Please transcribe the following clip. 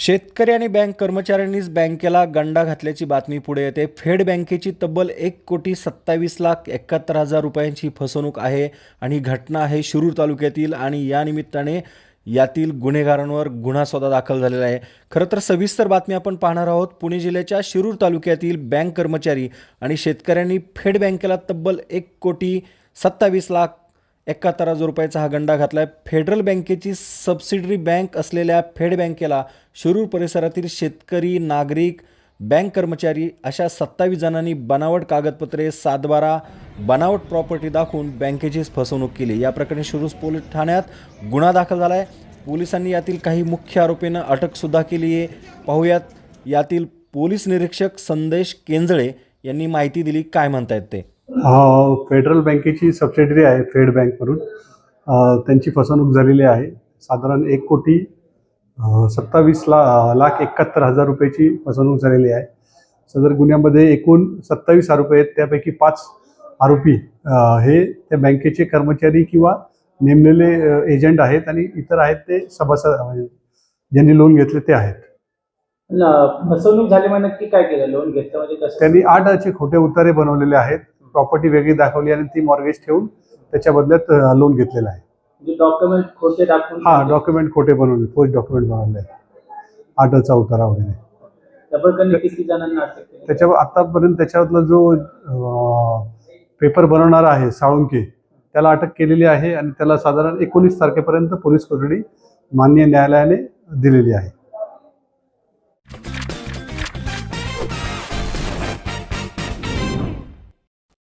शेतकरी आणि बँक कर्मचाऱ्यांनीच बँकेला गंडा घातल्याची बातमी पुढे येते. फेड बँकेची तब्बल एक कोटी सत्तावीस लाख एकाहत्तर हजार रुपयांची फसवणूक आहे आणि ही घटना आहे शिरूर तालुक्यातील आणि या निमित्ताने यातील गुन्हेगारांवर गुन्हा स्वतः दाखल झालेला आहे. खरं तर सविस्तर बातमी आपण पाहणार आहोत. पुणे जिल्ह्याच्या शिरूर तालुक्यातील बँक कर्मचारी आणि शेतकऱ्यांनी फेड बँकेला तब्बल एक कोटी सत्तावीस लाख एकाहत्तर हजार रुपयाचा हा गंडा घातला आहे फेडरल बँकेची सबसिडरी बँक असलेल्या फेड बँकेला शिरूर परिसरातील शेतकरी नागरिक बँक कर्मचारी अशा सत्तावीस जणांनी बनावट कागदपत्रे सातबारा बनावट प्रॉपर्टी दाखवून बँकेचीच फसवणूक केली. या प्रकरणी शिरूर पोलीस ठाण्यात गुन्हा दाखल झाला आहे पोलिसांनी यातील काही मुख्य आरोपींना अटकसुद्धा केली आहे. पाहूयात यातील पोलीस निरीक्षक संदेश केंजळे यांनी माहिती दिली. काय म्हणतायत ते? फेडरल बँकेची सबसिडरी आहे फेड बँक म्हणून अ, त्यांची फसवणूक झालेली आहे. साधारण एक कोटी सत्तावीस ला लाख एकाहत्तर हजार रुपयाची फसवणूक झालेली आहे. सदर गुन्ह्यामध्ये एकूण सत्तावीस आरोपी आहेत. त्यापैकी पाच आरोपी हे त्या बँकेचे कर्मचारी किंवा नेमलेले एजंट आहेत आणि इतर आहेत ते सभासद म्हणजे ज्यांनी लोन घेतले ते आहेत. फसवणूक झाली म्हणजे नक्की काय केलं? लोन घेतलं म्हणजे त्यांनी आठ खोटे उतारे बनवलेले आहेत. प्रॉपर्टी वेगळी दाखवली आणि ती मॉर्गेज ठेवून त्याच्या बदल्यात लोन घेतलेलं आहे. म्हणजे डॉक्युमेंट खोटे दाखवून हा डॉक्युमेंट खोटे बनवले पोस्ट डॉक्युमेंट बनवले आठचा उतारा वगैरे. त्याच्यावर आतापर्यंत त्याच्यातला जो पेपर बनवणारा आहे साळुंके त्याला अटक केलेली आहे आणि त्याला साधारण एकोणीस तारखेपर्यंत पोलीस कोठडी मान्य न्यायालयाने दिलेली आहे.